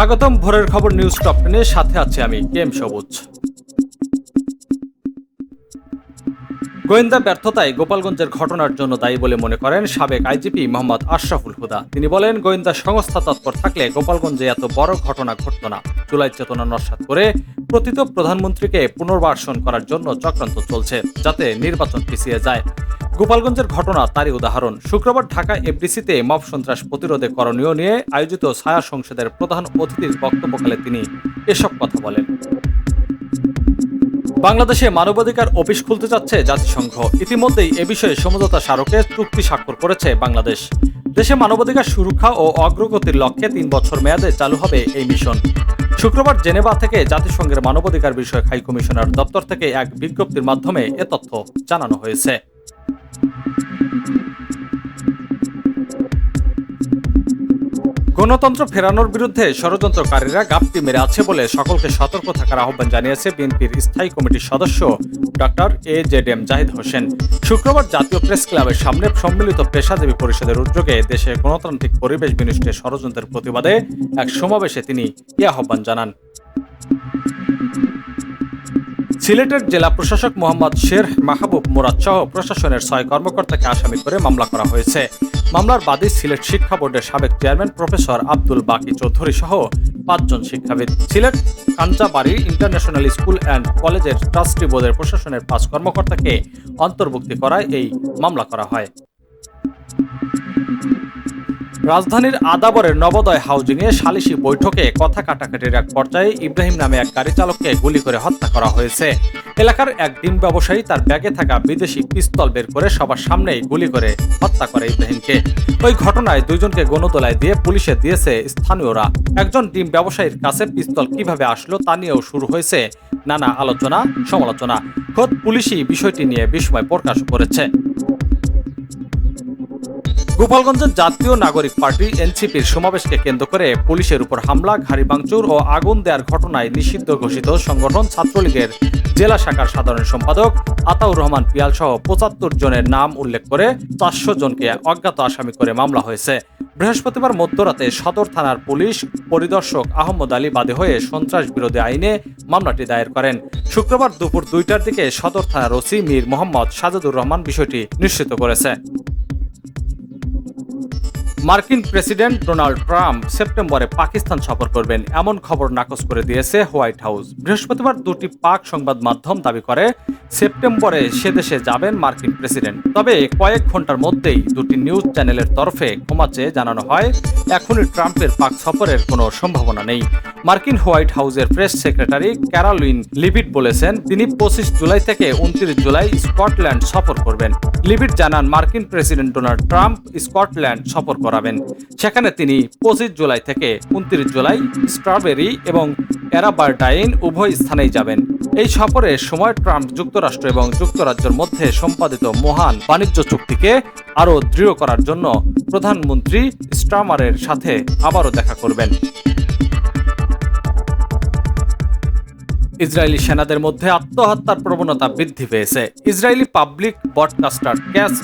স্বাগতম ভোরের খবর নিউজ টপ টেনের সাথে আছে আমি কেম সবুজ। গোয়েন্দা ব্যর্থতায় গোপালগঞ্জের ঘটনার জন্য দায়ী বলে মনে করেন সাবেক আইজিপি মোহাম্মদ আশরাফুল হুদা। তিনি বলেন, গোয়েন্দা সংস্থা তৎপর থাকলে গোপালগঞ্জে এত বড় ঘটনা ঘটত না। জুলাই চেতনা নস্বাত করে প্রতীত প্রধানমন্ত্রীকে পুনর্বাসন করার জন্য চক্রান্ত চলছে, যাতে নির্বাচন পিছিয়ে যায়। গোপালগঞ্জের ঘটনা তারই উদাহরণ। শুক্রবার ঢাকা এফডিসিতে মব সন্ত্রাস প্রতিরোধে করণীয় নিয়ে আয়োজিত ছায়া সংসদের প্রধান অতিথির বক্তব্যকালে তিনি এসব কথা বলেন। বাংলাদেশে মানবাধিকার অফিস খুলতে যাচ্ছে জাতিসংঘ। ইতিমধ্যেই এ বিষয়ে সমঝোতা স্মারকে চুক্তি স্বাক্ষর করেছে বাংলাদেশ। দেশে মানবাধিকার সুরক্ষা ও অগ্রগতির লক্ষ্যে তিন বছর মেয়াদে চালু হবে এই মিশন। শুক্রবার জেনেভা থেকে জাতিসংঘের মানবাধিকার বিষয়ক হাই কমিশনার দপ্তর থেকে এক বিজ্ঞপ্তির মাধ্যমে এ তথ্য জানানো হয়েছে। গণতন্ত্র ফেরানোর বিরুদ্ধে ষড়যন্ত্রকারীরা গাপটি মেরে আছে বলে সকলকে সতর্ক থাকার আহ্বান জানিয়েছে বিএনপির স্থায়ী কমিটির সদস্য doctor A Z M Zahid Hossain. শুক্রবার জাতীয় প্রেস ক্লাবের সামনে সম্মিলিত পেশাজীবী পরিষদের উদ্যোগে দেশে গণতান্ত্রিক পরিবেশ বিনষ্টের ষড়যন্ত্রের প্রতিবাদে এক সমাবেশে তিনি এ আহ্বান জানান। সিলেটের জেলা প্রশাসক মোহাম্মদ শের মাহবুব মুরাদ সহ প্রশাসনের ছয় কর্মকর্তাকে আসামি করে মামলা করা হয়েছে। মামলার বাদী সিলেট শিক্ষা বোর্ডের সাবেক চেয়ারম্যান প্রফেসর আব্দুল বাকি চৌধুরী সহ পাঁচজন শিক্ষাবিদ। Sylhet Kanchabari international school and কলেজের ট্রাস্টি বোর্ডের প্রশাসনের পাঁচ কর্মকর্তাকে অন্তর্ভুক্তি করায় এই মামলা করা হয়। রাজধানীর আদাবরের নবোদয় হাউজিংয়ে সালিশি বৈঠকে কথা কাটাকাটির এক পর্যায়ে ইব্রাহিম নামে এক গাড়ি চালককে গুলি করে হত্যা করা হয়েছে। এলাকার এক ডিম ব্যবসায়ী তার ব্যাগে থাকা বিদেশি পিস্তল বের করে সবার সামনেই গুলি করে হত্যা করে ইব্রাহিমকে। ওই ঘটনায় দুইজনকে গণতলায় দিয়ে পুলিশে দিয়েছে স্থানীয়রা। একজন ডিম ব্যবসায়ীর কাছে পিস্তল কীভাবে আসলো তা নিয়েও শুরু হয়েছে নানা আলোচনা, সমালোচনা। খোদ পুলিশই বিষয়টি নিয়ে বিস্ময় প্রকাশ করেছে। গোপালগঞ্জের জাতীয় নাগরিক পার্টি, এনসিপির সমাবেশকে কেন্দ্র করে পুলিশের উপর হামলা, ঘাড়ি ভাঙচুর ও আগুন দেওয়ার ঘটনায় নিষিদ্ধ ঘোষিত সংগঠন ছাত্রলীগের জেলা শাখার সাধারণ সম্পাদক আতাউর রহমান পিয়াল সহ পঁচাত্তর জনের নাম উল্লেখ করে চারশো জনকে অজ্ঞাত আসামি করে মামলা হয়েছে। বৃহস্পতিবার মধ্যরাতে সদর থানার পুলিশ পরিদর্শক আহমদ আলী বাদে হয়ে সন্ত্রাস বিরোধী আইনে মামলাটি দায়ের করেন। শুক্রবার দুপুর দুইটার দিকে সদর থানার ওসি মীর মোহাম্মদ সাজাদুর রহমান বিষয়টি নিশ্চিত করেছে। মার্কিন প্রেসিডেন্ট ডোনাল্ড ট্রাম্প সেপ্টেম্বরে পাকিস্তান সফর করবেন, এমন খবর নাকচ করে দিয়েছে হোয়াইট হাউস। বৃহস্পতিবার দুটি পাক সংবাদ মাধ্যম দাবি করে সেপ্টেম্বরে সে দেশে যাবেন মার্কিন প্রেসিডেন্ট। তবে কয়েক ঘণ্টার মধ্যেই দুটি নিউজ চ্যানেলের তরফে ক্ষমা চেয়ে জানানো হয়, এখনই ট্রাম্পের পাক সফরের কোনো সম্ভাবনা নেই। মার্কিন হোয়াইট হাউসের প্রেস সেক্রেটারি ক্যারালিন লিভিট বলেছেন, তিনি পঁচিশ জুলাই থেকে উনত্রিশ জুলাই স্কটল্যান্ড সফর করবেন। লিভিট জানান, মার্কিন প্রেসিডেন্ট ডোনাল্ড ট্রাম্প স্কটল্যান্ড সফর করাবেন। সেখানে তিনি পঁচিশ জুলাই থেকে উনত্রিশ জুলাই স্ট্রবেরি এবং অ্যারাবার্টাইন উভয় স্থানেই যাবেন। এই সফরে সময় ট্রাম্প যুক্তরাষ্ট্র এবং যুক্তরাজ্যের মধ্যে সম্পাদিত মহান বাণিজ্য চুক্তিকে আরও দৃঢ় করার জন্য প্রধানমন্ত্রী স্টামারের সাথে আবারও দেখা করবেন। ইসরায়েলি সেনাদের মধ্যে আত্মহত্যার প্রবণতা বৃদ্ধি পেয়েছে। ইসরায়েলি পাবলিক ব্রডকাস্টার ক্যাস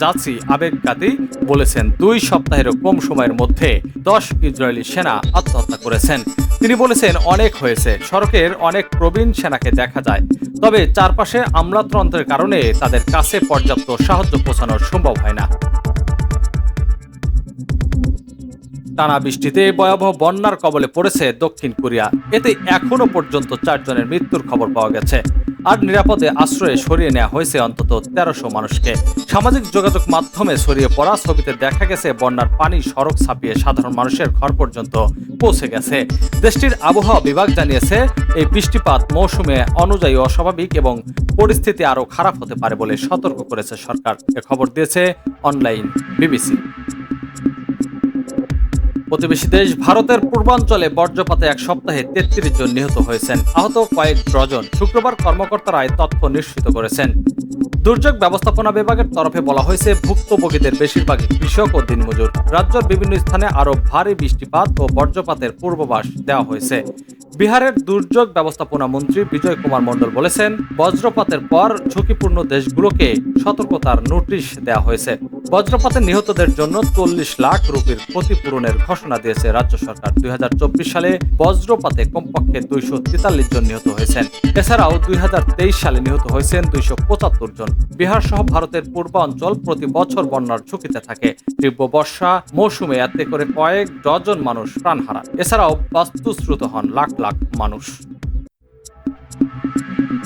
জাসি আবেগকাদি বলেছেন, দুই সপ্তাহেরও কম সময়ের মধ্যে দশ ইসরায়েলি সেনা আত্মহত্যা করেছেন। তিনি বলেছেন, অনেক হয়েছে, সড়কের অনেক প্রবীণ সেনাকে দেখা যায়, তবে চারপাশে আমলাতন্ত্রের কারণে তাদের কাছে পর্যাপ্ত সাহায্য পৌঁছানোর সম্ভব হয় না। টানা বৃষ্টিতে ভয়াবহ বন্যার কবলে পড়েছে দক্ষিণ কোরিয়া। এতে এখনও পর্যন্ত চারজনের মৃত্যুর খবর পাওয়া গেছে। আর নিরাপদে আশ্রয়ে সরিয়ে নেওয়া হয়েছে অন্তত তেরোশো মানুষকে। সামাজিক যোগাযোগ মাধ্যমে ছড়িয়ে পড়া ছবিতে দেখা গেছে, বন্যার পানি সড়ক ছাপিয়ে সাধারণ মানুষের ঘর পর্যন্ত পৌঁছে গেছে। দেশটির আবহাওয়া বিভাগ জানিয়েছে, এই বৃষ্টিপাত মৌসুমে অনুযায়ী অস্বাভাবিক এবং পরিস্থিতি আরও খারাপ হতে পারে বলে সতর্ক করেছে সরকার। এ খবর দিয়েছে অনলাইন বিবিসি। প্রতিবেশী দেশ ভারতের পূর্বাঞ্চলে বজ্রপাতে এক সপ্তাহে তেত্রিশ জন নিহত হয়েছেন। আহত কয়েক ডজন শুক্রবার কর্মকর্তারা তথ্য নিশ্চিত করেছেন। দুর্যোগ ব্যবস্থাপনা বিভাগের তরফে বলা হয়েছে, ভুক্তভোগীদের বেশিরভাগ কৃষক ও দিনমজুর। রাজ্যের বিভিন্ন স্থানে আরও ভারী বৃষ্টিপাত ও বজ্রপাতের পূর্বাভাস দেওয়া হয়েছে। বিহারের দুর্যোগ ব্যবস্থাপনা মন্ত্রী বিজয় কুমার মণ্ডল বলেছেন, বজ্রপাতের পর ঝুঁকিপূর্ণ দেশগুলোকে সতর্কতার নোটিশ দেওয়া হয়েছে। বজ্রপাতে নিহতদের জন্য চল্লিশ লাখ রুপির ক্ষতিপূরণের ঘোষণা দিয়েছে রাজ্য সরকার। দুই সালে বজ্রপাতে কমপক্ষে দুইশো তেতাল্লিশ জন নিহত হয়েছেন। এছাড়াও দুই হাজার তেইশ সালে নিহত হয়েছেন দুইশো পঁচাত্তর জন। বিহার সহ ভারতের পূর্বাঞ্চল প্রতি বছর বন্যার ঝুঁকিতে থাকে। তীব্র বর্ষা, মৌসুমে এতে করে কয়েক ডজন মানুষ প্রাণ হারান। এছাড়াও বাস্তুশ্রুত হন লাখ লাখ মানুষ।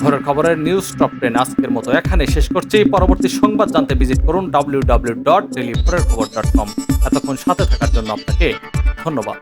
ঘরের খবরের নিউজ টপ টেন আজকের মতো এখানে শেষ করছি। পরবর্তী সংবাদ জানতে ভিজিট করুন W W dot daily Khobor dot com এতক্ষণ সাথে থাকার জন্য আপনাকে ধন্যবাদ।